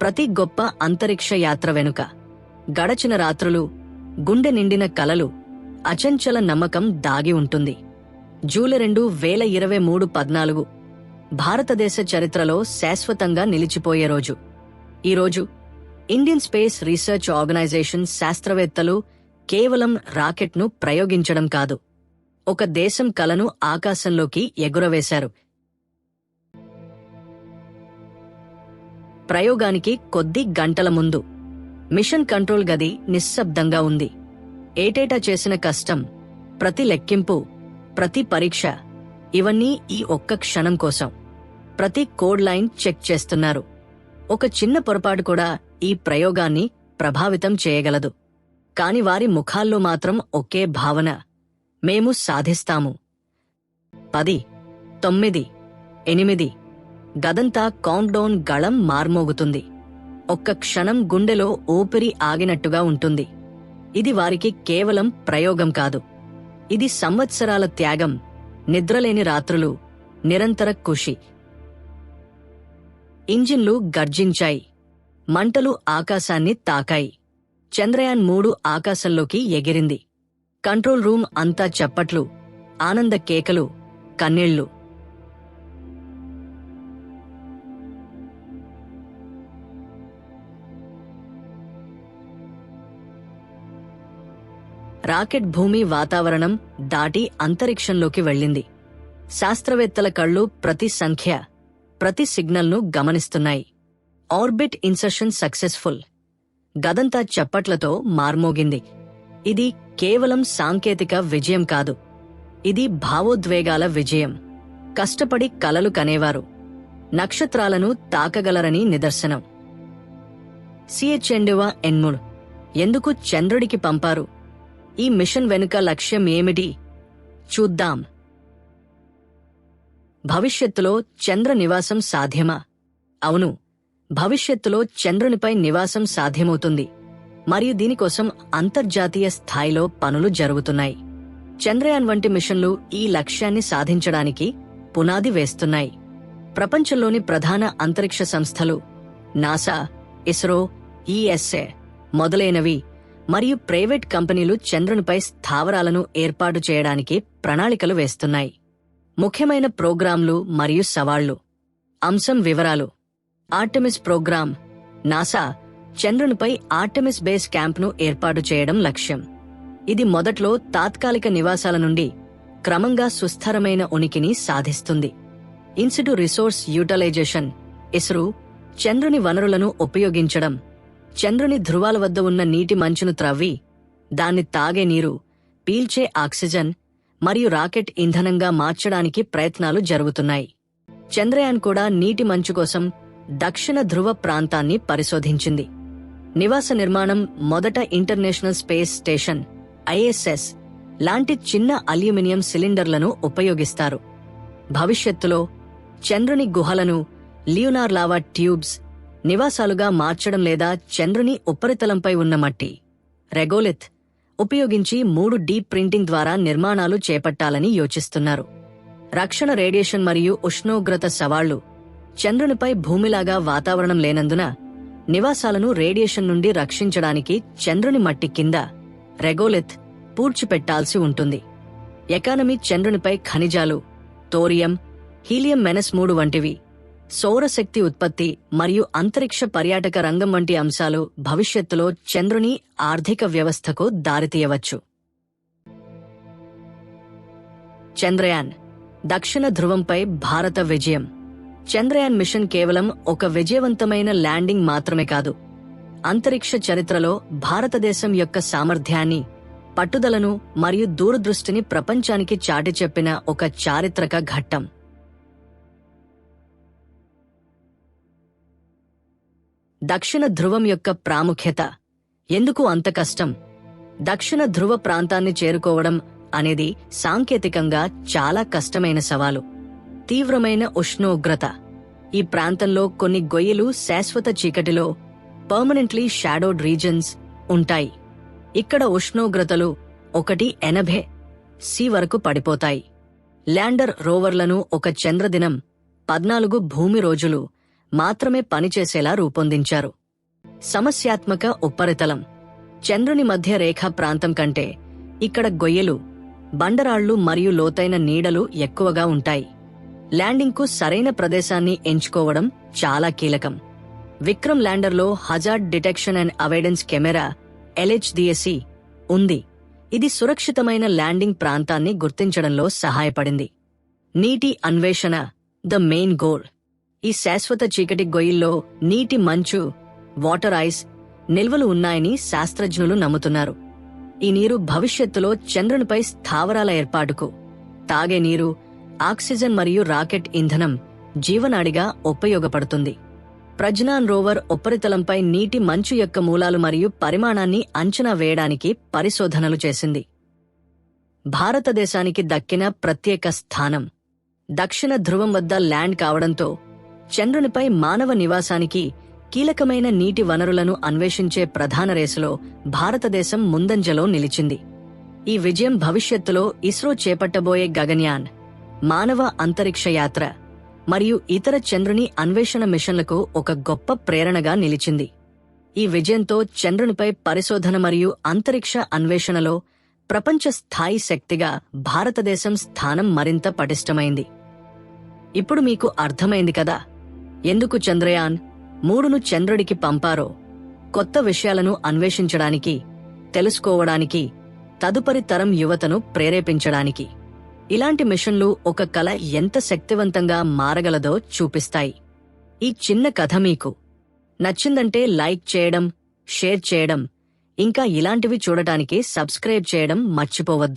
ప్రతి గొప్ప అంతరిక్ష యాత్ర వెనుక గడచిన రాత్రులు గుండె నిండిన కలలు అచంచల నమ్మకం దాగి ఉంటుంది. జూలై రెండు వేల ఇరవై మూడు పద్నాలుగు భారతదేశ చరిత్రలో శాశ్వతంగా నిలిచిపోయే రోజు. ఈరోజు ఇండియన్ స్పేస్ రీసెర్చ్ ఆర్గనైజేషన్ శాస్త్రవేత్తలు కేవలం రాకెట్ను ప్రయోగించడం కాదు ఒక దేశం కలను ఆకాశంలోకి ఎగురవేశారు. ప్రయోగానికి కొద్ది గంటల ముందు. మిషన్ కంట్రోల్ గది నిశ్శబ్దంగా ఉంది. ఏటేటా చేసిన కష్టం ప్రతి లెక్కింపు ప్రతి పరీక్ష ఇవన్నీ ఈ ఒక్క క్షణం కోసం. ప్రతి కోడ్ లైన్ చెక్ చేస్తున్నారు. ఒక చిన్న పొరపాటు కూడా ఈ ప్రయోగాన్ని ప్రభావితం చేయగలదు. కాని వారి ముఖాల్లో మాత్రం ఒకే భావన మేము సాధిస్తాము. పది తొమ్మిది ఎనిమిది గదంతా కౌంట్డౌన్ గళం మార్మోగుతుంది. ఒక్క క్షణం గుండెలో ఊపిరి ఆగినట్టుగా ఉంటుంది. ఇది వారికి కేవలం ప్రయోగం కాదు. ఇది సంవత్సరాల త్యాగం నిద్రలేని రాత్రులు నిరంతర కృషి. ఇంజిన్లు గర్జించాయి. మంటలు ఆకాశాన్ని తాకాయి. చంద్రయాన్ మూడు ఆకాశంలోకి ఎగిరింది. కంట్రోల్ రూమ్ అంతా చప్పట్లు ఆనంద కేకలు కన్నీళ్ళు. రాకెట్ భూమి వాతావరణం దాటి అంతరిక్షంలోకి వెళ్ళింది. శాస్త్రవేత్తల కళ్ళు ప్రతి సంఖ్య ప్రతి సిగ్నల్ను గమనిస్తున్నాయి. Orbit insertion successful. గదంతా చప్పట్లతో మార్మోగింది. ఇది కేవలం సాంకేతిక విజయం కాదు. ఇది భావోద్వేగాల విజయం. కష్టపడి కలలు కనేవారు. నక్షత్రాలను తాకగలరని నిదర్శనం. సిహెచ్ఎండివా ఎన్ముడ్ ఎందుకు చంద్రుడికి పంపారు? ఈ మిషన్ వెనుక లక్ష్యం ఏమిటి చూద్దాం. భవిష్యత్తులో చంద్ర నివాసం సాధ్యమా? అవును. భవిష్యత్తులో చంద్రునిపై నివాసం సాధ్యమవుతుంది. మరియు దీనికోసం అంతర్జాతీయ స్థాయిలో పనులు జరుగుతున్నాయి. చంద్రయాన్ వంటి మిషన్లు ఈ లక్ష్యాన్ని సాధించడానికి పునాది వేస్తున్నాయి. ప్రపంచంలోని ప్రధాన అంతరిక్ష సంస్థలు నాసా ఇస్రో ఈఎస్ఏ మొదలైనవి మరియు ప్రైవేట్ కంపెనీలు చంద్రునిపై స్థావరాలను ఏర్పాటు చేయడానికి ప్రణాళికలు వేస్తున్నాయి. ముఖ్యమైన ప్రోగ్రాంలు మరియు సవాళ్ళు. అంశం వివరాలు. ఆర్టమిస్ ప్రోగ్రాం నాసా చంద్రునిపై ఆర్టమిస్ బేస్ క్యాంప్ను ఏర్పాటు చేయడం లక్ష్యం. ఇది మొదట్లో తాత్కాలిక నివాసాల నుండి క్రమంగా సుస్థిరమైన ఉనికిని సాధిస్తుంది. ఇన్సిటు రిసోర్స్ యూటిలైజేషన్ ఇస్రో చంద్రుని వనరులను ఉపయోగించడం చంద్రుని ధృవాల వద్ద ఉన్న నీటి మంచును త్రవ్వి దాన్ని తాగే నీరు పీల్చే ఆక్సిజన్ మరియు రాకెట్ ఇంధనంగా మార్చడానికి ప్రయత్నాలు జరుగుతున్నాయి. చంద్రయాన్ కూడా నీటి మంచు కోసం దక్షిణ ధృవ ప్రాంతాన్ని పరిశోధించింది. నివాస నిర్మాణం మొదట ఇంటర్నేషనల్ స్పేస్ స్టేషన్ ఐఎస్ఎస్ లాంటి చిన్న అల్యూమినియం సిలిండర్లను ఉపయోగిస్తారు. భవిష్యత్తులో చంద్రుని గుహలను లియోనార్ లావా ట్యూబ్స్ నివాసాలుగా మార్చడం లేదా చంద్రుని ఉపరితలంపై ఉన్న మట్టి. రెగోలిత్ ఉపయోగించి మూడు డీప్ ప్రింటింగ్ ద్వారా నిర్మాణాలు చేపట్టాలని యోచిస్తున్నారు. రక్షణ రేడియేషన్ మరియు ఉష్ణోగ్రత సవాళ్ళు చంద్రునిపై భూమిలాగా వాతావరణం లేనందున నివాసాలను రేడియేషన్ నుండి రక్షించడానికి చంద్రుని మట్టి కింద రెగోలిత్ పూడ్చిపెట్టాల్సి ఉంటుంది. ఎకానమీ చంద్రునిపై ఖనిజాలు తోరియం హీలియం మెనస్ మూడు వంటివి సౌరశక్తి ఉత్పత్తి మరియు అంతరిక్ష పర్యాటక రంగం వంటి అంశాలు భవిష్యత్తులో చంద్రుని ఆర్థిక వ్యవస్థకు దారితీయవచ్చు. చంద్రయాన్ దక్షిణ ధ్రువంపై భారత విజయం. చంద్రయాన్ మిషన్ కేవలం ఒక విజయవంతమైన ల్యాండింగ్ మాత్రమే కాదు. అంతరిక్ష చరిత్రలో భారతదేశం యొక్క సామర్థ్యాన్ని పట్టుదలను మరియు దూరదృష్టిని ప్రపంచానికి చాటి చెప్పిన ఒక చారిత్రక ఘట్టం. దక్షిణ ధ్రువం యొక్క ప్రాముఖ్యత. ఎందుకు అంత కష్టం? దక్షిణ ధ్రువ ప్రాంతాన్ని చేరుకోవడం అనేది సాంకేతికంగా చాలా కష్టమైన సవాలు. తీవ్రమైన ఉష్ణోగ్రత. ఈ ప్రాంతంలో కొన్ని గొయ్యలు శాశ్వత చీకటిలో పర్మనెంట్లీ షాడోడ్ రీజన్స్ ఉంటాయి. ఇక్కడ ఉష్ణోగ్రతలు ఒకటి ఎనభై సి వరకు పడిపోతాయి. ల్యాండర్ రోవర్లను ఒక చంద్రదినం పద్నాలుగు భూమి రోజులు మాత్రమే పనిచేసేలా రూపొందించారు. సమస్యాత్మక ఉపరితలం చంద్రుని మధ్య రేఖా ప్రాంతం కంటే ఇక్కడ గొయ్యలు బండరాళ్ళు మరియు లోతైన నీడలు ఎక్కువగా ఉంటాయి. ల్యాండింగ్కు సరైన ప్రదేశాన్ని ఎంచుకోవడం చాలా కీలకం. Vikram ల్యాండర్లో hazard detection and avoidance camera LHDSC ఉంది. ఇది సురక్షితమైన ల్యాండింగ్ ప్రాంతాన్ని గుర్తించడంలో సహాయపడింది. నీటి అన్వేషణ ద మెయిన్ గోల్. ఈ శాశ్వత చీకటి గొయ్యిల్లో నీటి మంచు వాటర్ ఐస్ నిల్వలు ఉన్నాయని శాస్త్రజ్ఞులు నమ్ముతున్నారు. ఈ నీరు భవిష్యత్తులో చంద్రునిపై స్థావరాల ఏర్పాటుకు తాగే నీరు ఆక్సిజన్ మరియు రాకెట్ ఇంధనం జీవనాడిగా ఉపయోగపడుతుంది. ప్రజ్నాన్ రోవర్ ఉపరితలంపై నీటి మంచు యొక్క మూలాలు మరియు పరిమాణాన్ని అంచనా వేయడానికి పరిశోధనలు చేసింది. భారతదేశానికి దక్కిన ప్రత్యేక స్థానం. దక్షిణ ధ్రువం వద్ద ల్యాండ్ కావడంతో చంద్రునిపై మానవ నివాసానికి కీలకమైన నీటి వనరులను అన్వేషించే ప్రధాన రేసులో భారతదేశం ముందంజలో నిలిచింది. ఈ విజయం భవిష్యత్తులో ఇస్రో చేపట్టబోయే గగన్యాన్ మానవ అంతరిక్ష యాత్ర మరియు ఇతర చంద్రుని అన్వేషణ మిషన్లకు ఒక గొప్ప ప్రేరణగా నిలిచింది. ఈ విజయంతో చంద్రునిపై పరిశోధన మరియు అంతరిక్ష అన్వేషణలో ప్రపంచ స్థాయి శక్తిగా భారతదేశం స్థానం మరింత పటిష్టమైంది. ఇప్పుడు మీకు అర్థమైంది కదా? ఎందుకు చంద్రయాన్ మూడును చంద్రుడికి పంపారో కొత్త విషయాలను అన్వేషించడానికి తెలుసుకోవడానికి తదుపరి తరం యువతను ప్రేరేపించడానికి. ఇలాంటి మిషన్లు ఒక కళ ఎంత శక్తివంతంగా మారగలదో చూపిస్తాయి. ఈ చిన్న కథ మీకు నచ్చిందంటే లైక్ చేయడం షేర్ చేయడం ఇంకా ఇలాంటివి చూడటానికి సబ్స్క్రైబ్ చేయడం మర్చిపోవద్దు.